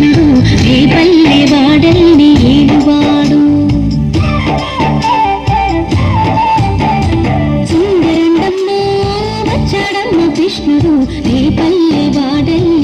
కృష్ణుడు ఏ పల్లె వాడల్ని ఏడువాడు. సుందరండమ్మ వచ్చాడమ్మ కృష్ణుడు. ఏ పల్లె వాడల్ని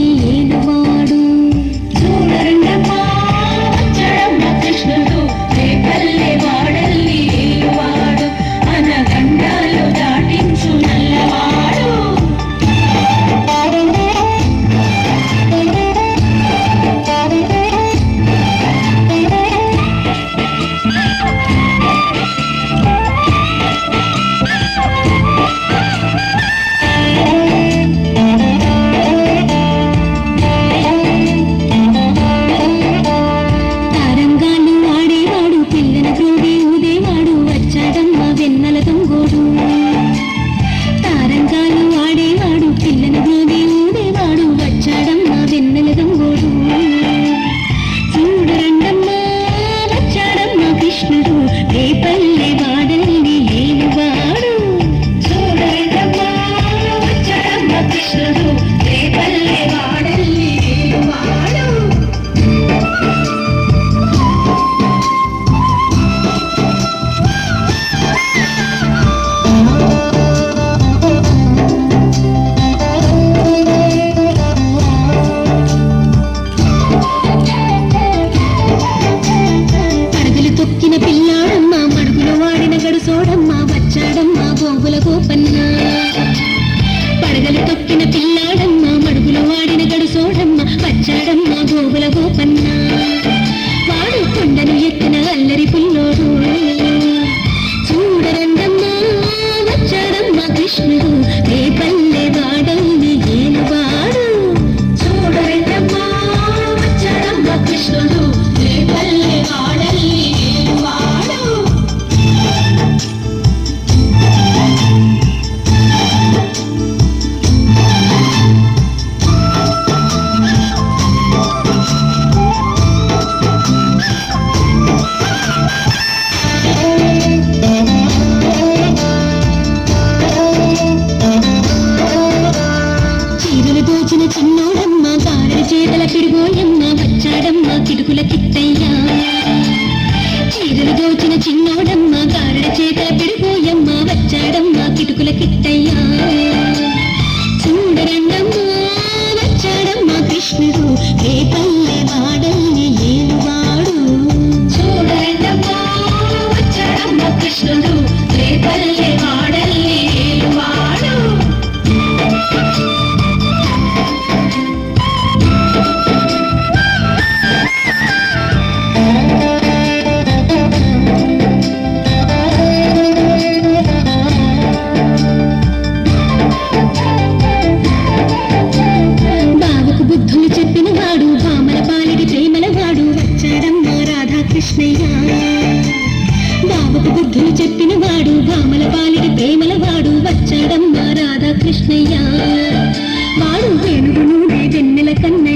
గోగుల పడగలు తొక్కిన పిల్లాడమ్మ మడుగులు వాడిన గడుసోడమ్మ పచ్చాడమ్మ గోగుల గోపన్న వాడు కొండను ఎత్తిన అల్లరి పుల్లోడు. చూడరండమ్మ వచ్చాడమ్మ కృష్ణుడు రేపల్ల వచ్చాడమ్మ కిడుకుల కిట్టయ్యా చీరలు దోచిన చిన్నోడమ్మ కారణ చేతల పిడిగోయమ్మ వచ్చాడమ్మ కిటుకుల కిట్టయ్యా చూడరండమ్మ బాబుకు బావకు బుద్ధులు చెప్పిన వాడు భామల పాలిడి ప్రేమల వాడు వచ్చాడమ్మా రాధాకృష్ణయ్య. వాడు వేణుగు నూనె వెన్నెల కన్నయ్య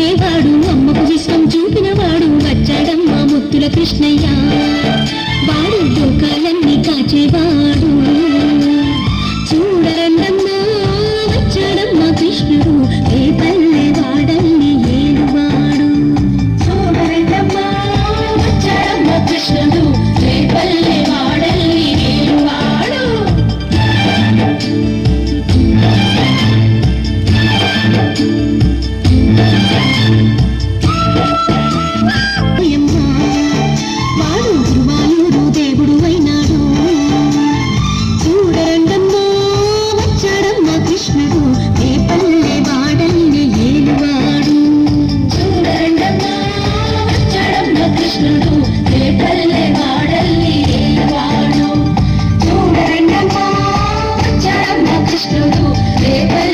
పుట్టేవాడు అమ్మకు విశ్వం చూపినవాడు వచ్చాడమ్మా ముత్తుల కృష్ణయ్య. వాడు దూకాలని Amen.